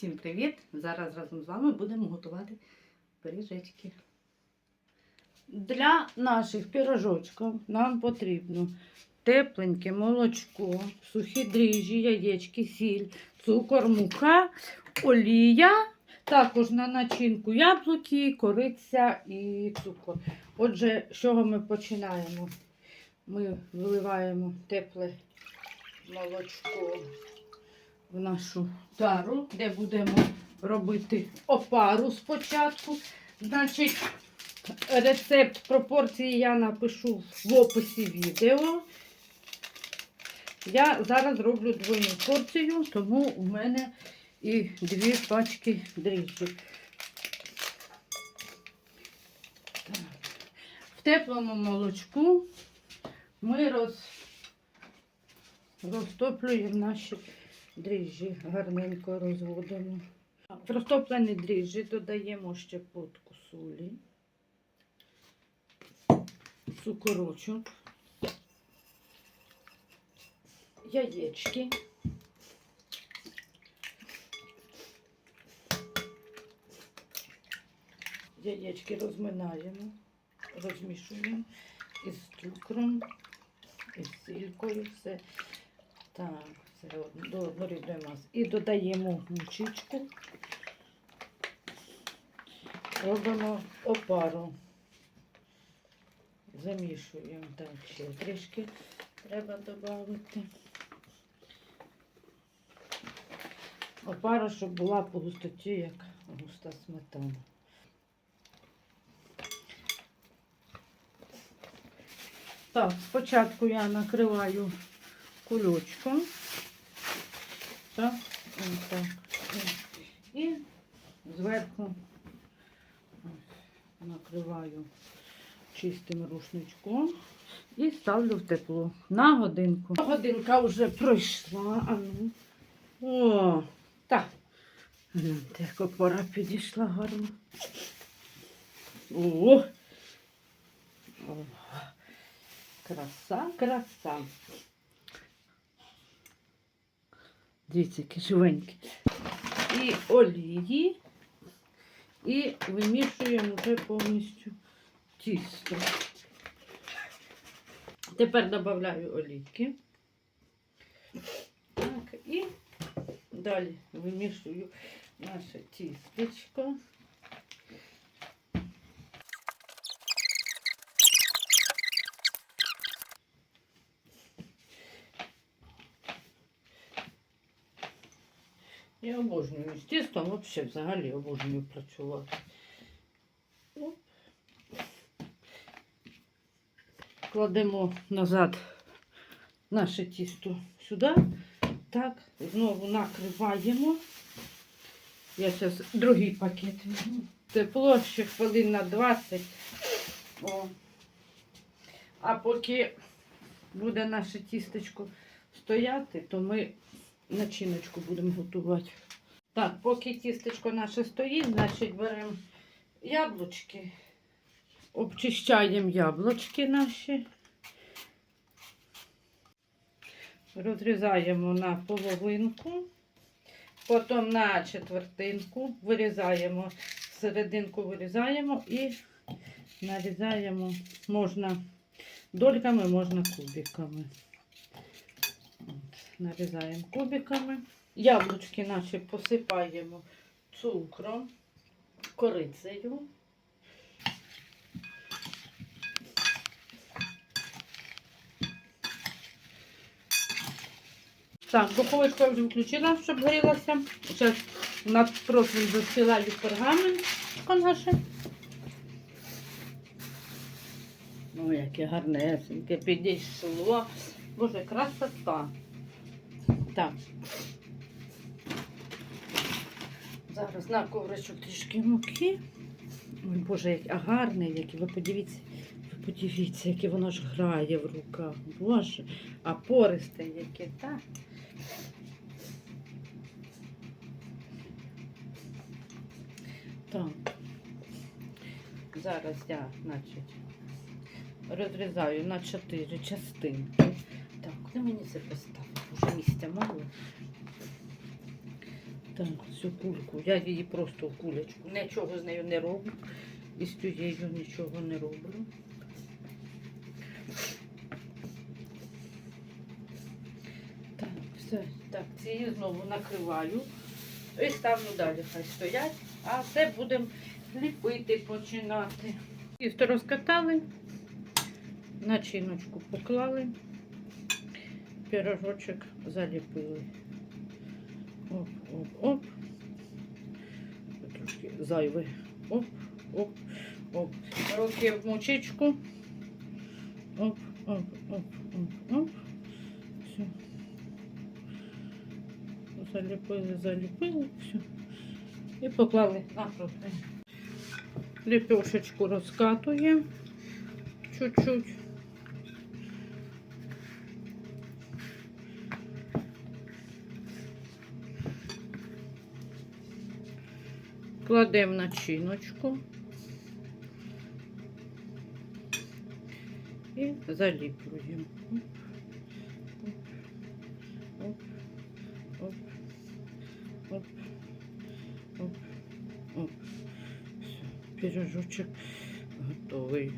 Всім привіт! Зараз разом з вами будемо готувати пиріжечки. Для наших пірожочків нам потрібно тепленьке молочко, сухі дріжджі, яєчки, сіль, цукор, мука, олія, також на начинку яблуки, кориця і цукор. Отже, з чого ми починаємо? Ми виливаємо тепле молочко в нашу тару, де будемо робити опару спочатку. Значить, рецепт пропорції я напишу в описі відео. Я зараз роблю двойну порцію, тому у мене і дві пачки дріжджів. В теплому молочку ми роз... розтоплюємо наші дріжджі, гарненько розводимо. В розтоплені дріжджі додаємо ще щепотку солі, цукорочок, яєчки. Яєчки розминаємо, розмішуємо із цукром, із сількою, все. Так, це до. І додаємо мучичку. Робимо опару. Замішуємо. Так, ще трішки треба додати. Опара, щоб була по густоті, як густа сметана. Так, спочатку я накриваю кульочком. Так, так. І зверху накриваю чистим рушничком і ставлю в тепло на годинку. Годинка вже пройшла. А ну. О, так. Гляньте, як опора підійшла гарно. О! О. Краса, краса. Дивіться, які живенькі. І олії. І вимішуємо вже повністю тісто. Тепер додаю олійки. Так, і далі вимішую наше тістечко. Я обожнюю з тістом, взагалі, взагалі обожнюю працювати. Оп. Кладемо назад наше тісто сюди. Так, знову накриваємо. Я зараз другий пакет візьму. Тепло ще хвилин на 20. О. А поки буде наше тістечко стояти, то ми начиночку будемо готувати. Так, поки тістечко наше стоїть, значить беремо яблучки, обчищаємо яблучки наші, розрізаємо на половинку, потім на четвертинку, вирізаємо, серединку вирізаємо і нарізаємо, можна дольками, можна кубиками. Нарізаємо кубиками. Яблучки наші посипаємо цукром, корицею. Так, духовочку вже включила, щоб горілося. Зараз на профіль застилаю пергамент наше. Ну, яке гарнесеньке підійшло. Боже, красота. Так. Зараз на ковричок трішки муки. Ой, Боже, як а гарне, яке. Ви подивіться, ви подивіться, яке воно ж грає в руках. Боже, а пористе яке, так? Так. Зараз я, значить, розрізаю на чотири частинки. Так, куди мені це поставити? Місця мало. Так, цю кульку. Я її просто в кулечку. Нічого з нею не роблю. І з тією нічого не роблю. Так, все. Так, ці знову накриваю. І ставлю далі, хай стоять. А це будемо ліпити починати. Тісто розкатали, начиночку поклали, пірожочок заліпили. Оп, оп, оп. Трошки зайвий. Оп, оп, оп. Руки в мучичку. Оп, оп, оп, оп, оп. Все. Заліпили, заліпили, все. І поклали на противень. Ліпешечку розкатуємо чуть-чуть. Кладемо начиночку і заліплюємо. Оп, оп, оп, оп. Все, пирожочок готовий.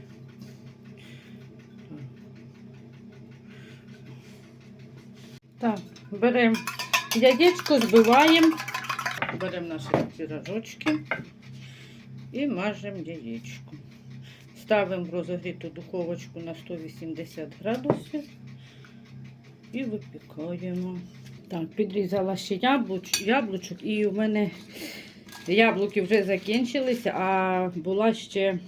Так, беремо яєчко, збиваємо, беремо наші пирожочки і мажемо яєчко. Ставимо в розогріту духовочку на 180 градусів і випікаємо. Так, підрізала ще яблуч, яблучок, і у мене яблуки вже закінчилися, а була ще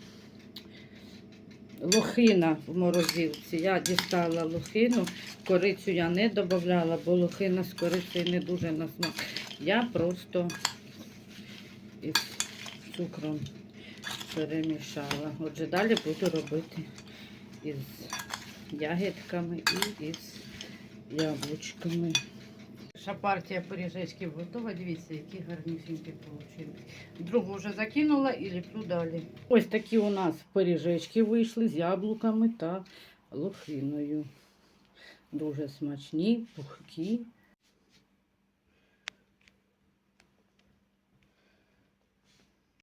лохина в морозилці. Я дістала лохину, корицю я не додавала, бо лохина з корицею не дуже на смак. Я просто із цукром перемішала. Отже, далі буду робити із ягідками і із яблучками. Перша партія пиріжечків готова. Дивіться, які гарнісінькі вийшли. Другу вже закинула і ліплю далі. Ось такі у нас пиріжечки вийшли з яблуками та лохиною. Дуже смачні, пухкі.